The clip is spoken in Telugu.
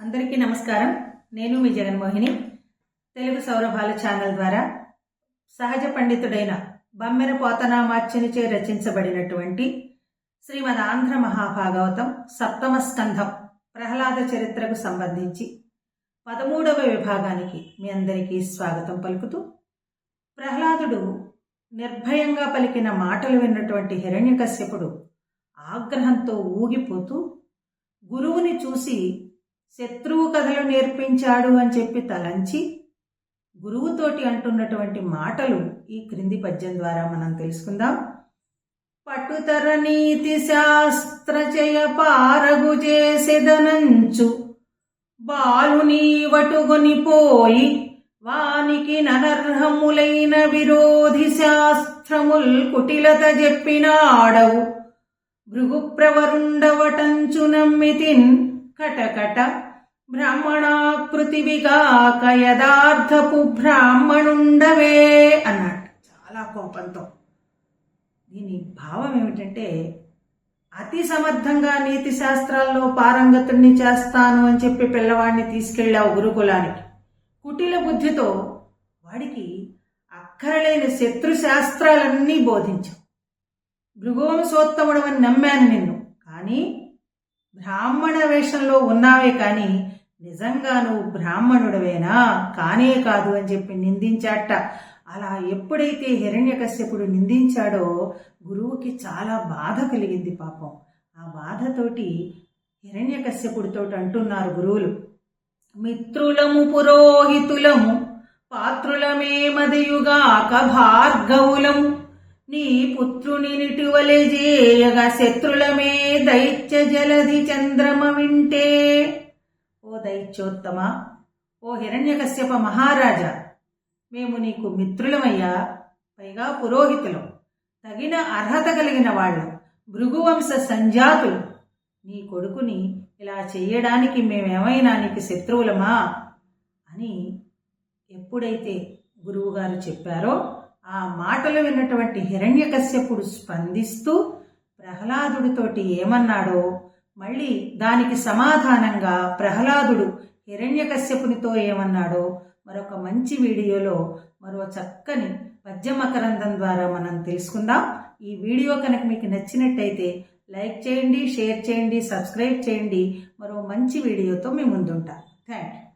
అందరికీ నమస్కారం. నేను మీ జగన్మోహిని తెలుగు సౌరభాల ఛానల్ ద్వారా సహజ పండితుడైన బమ్మెర పోతనామాచ్యునిచే రచించబడినటువంటి శ్రీమద్ ఆంధ్ర మహాభాగవతం సప్తమ స్కంధం ప్రహ్లాద చరిత్రకు సంబంధించి పదమూడవ విభాగానికి మీ అందరికీ స్వాగతం పలుకుతూ ప్రహ్లాదుడు నిర్భయంగా పలికిన మాటలు విన్నటువంటి హిరణ్యకశ్యపుడు ఆగ్రహంతో ఊగిపోతూ గురువుని చూసి శత్రువు కథలు నేర్పించాడు అని చెప్పి తలంచి గురువుతోటి అంటున్నటువంటి మాటలు ఈ క్రింది పద్యం ద్వారా మనం తెలుసుకుందాం. పట్టుతర నీతి శాస్త్రజయ పారగు చేసెదనంచు బాలుని వటుగొనిపోయి వానికి ననర్హములైన విరోధి శాస్త్రముల్ కుటిలత చెప్పినాడవు భృగుప్రవరుండవటంచు నమ్మితిన్ కటకట బ్రాహ్మణాకృతి విగాక యథార్థపు బ్రాహ్మణుండవే అన్నాడు. చాలా కోపంతో. దీని భావం ఏమిటంటే అతి సమర్థంగా నీతి శాస్త్రాల్లో పారంగతుణ్ణి చేస్తాను అని చెప్పి పిల్లవాడిని తీసుకెళ్ళావు గురుకులానికి. కుటిల బుద్ధితో వాడికి అక్కరలేని శత్రు శాస్త్రాలన్నీ బోధించావు. భృగోంసోత్తముడు అని నమ్మాను నిన్ను. కానీ బ్రాహ్మణ వేషంలో ఉన్నావే కానీ నిజంగా నువ్వు బ్రాహ్మణుడవేనా? కానే కాదు అని చెప్పి నిందించాట. అలా ఎప్పుడైతే హిరణ్యకశ్యపుడు నిందించాడో గురువుకి చాలా బాధ కలిగింది పాపం. ఆ బాధతోటి హిరణ్యకశ్యపుడితో అంటున్నారు గురువులు. మిత్రులము పురోహితులము పాత్రులమే మదయుగాక భార్గవులము నీ పుత్రుని నిటువలె చేయగా శత్రులమే దైత్య జలధి చంద్రమ వింటే. ఓ దైత్యోత్తమ ఓ హిరణ్యకశ్యప మహారాజా మేము నీకు మిత్రులమయ్యా పైగా పురోహితులం. తగిన అర్హత కలిగిన వాళ్ళం భృగువంశ సంజాతులు. నీ కొడుకుని ఇలా చేయడానికి మేమేమైనా నీకు శత్రువులమా? అని ఎప్పుడైతే గురువుగారు చెప్పారో ఆ మాటలు విన్నటువంటి హిరణ్యకశ్యపుడు స్పందిస్తూ ప్రహ్లాదుడితోటి ఏమన్నాడో మళ్ళీ దానికి సమాధానంగా ప్రహ్లాదుడు హిరణ్యకశ్యపునితో ఏమన్నాడో మరొక మంచి వీడియోలో మరో చక్కని పద్యమకరందం ద్వారా మనం తెలుసుకుందాం. ఈ వీడియో కనుక మీకు నచ్చినట్టయితే లైక్ చేయండి షేర్ చేయండి సబ్స్క్రైబ్ చేయండి. మరో మంచి వీడియోతో మీ ముందుంటాం. Thank you